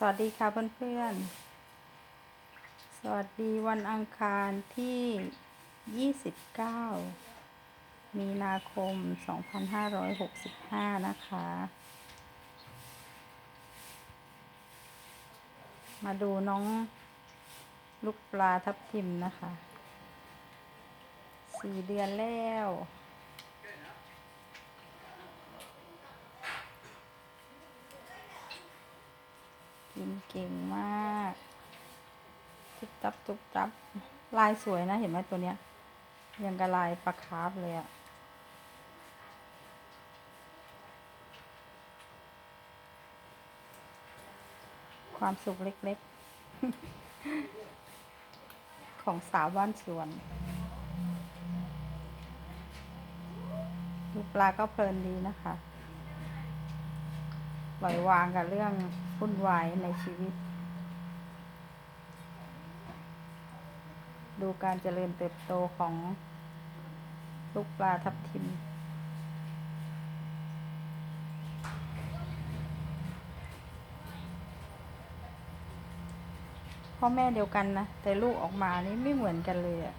สวัสดีค่ะเพื่อนๆ สวัสดีวันอังคารที่ 29 มีนาคม 2565 นะคะ มาดูน้องลูกปลาทับทิมนะคะ สี่เดือนแล้ว กินเก่งมากทุบตับทุบตับ ลายสวยนะเห็นไหมตัวเนี้ย ยังกับลายปลาคาร์ฟเลยอะความสุขเล็กๆ ของสาวบ้านสวนลูกปลาก็เพลินดีนะคะ ปล่อยวางกับเรื่องวุ่นวายในชีวิต ดูการเจริญเติบโตของลูกปลาทับทิม พ่อแม่เดียวกันนะ แต่ลูกออกมานี่ไม่เหมือนกันเลยอะ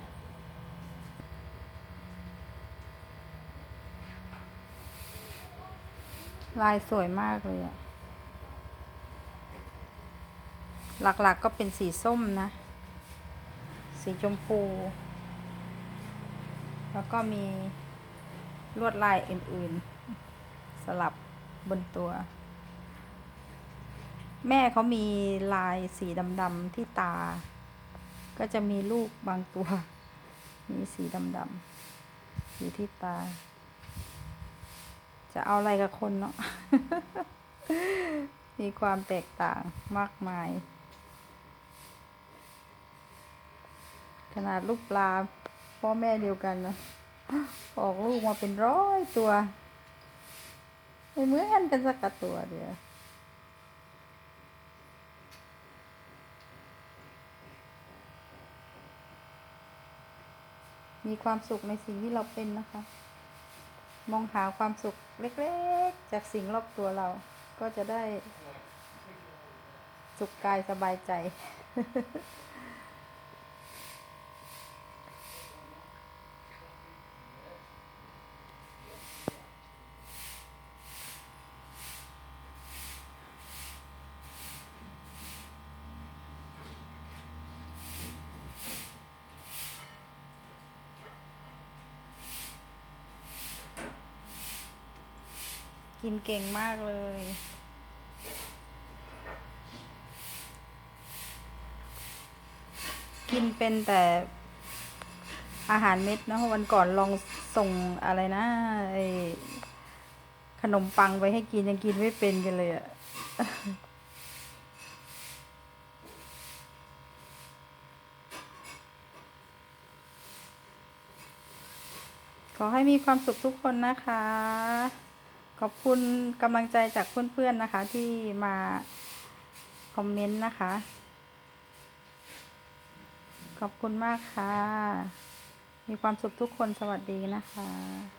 ลายสวยมากเลยอะหลักๆกก็เป็นสีส้มนะ สีชมพู แล้วก็มีลวดลายอื่นๆ สลับบนตัว แม่เขามีลายสีดำๆที่ตา ก็จะมีลูกบางตัว มีสีดำๆอยู่ที่ตา จะเอาอะไรกับคนเนาะ มีความแตกต่างมากมาย ขนาดลูกปลาพ่อแม่เดียวกันนะออกลูกมาเป็นร้อยตัวไม่เหมือนกันสักกะตัวเดียวมีความสุขในสิ่งที่เราเป็นนะคะ มองหาความสุขเล็กๆ จากสิ่งรอบตัวเรา ก็จะได้สุขกายสบายใจ กินเก่งมากเลย กินเป็นแต่อาหารเม็ดนะวันก่อนลองส่งอะไรนะไอขนมปังไปให้กินยังกินไม่เป็นกันเลยอะขอให้มีความสุขทุกคนนะคะ ขอบคุณกำลังใจจากเพื่อนๆนะคะ ที่มาคอมเมนต์นะคะ ขอบคุณมากค่ะ มีความสุขทุกคนสวัสดีนะคะ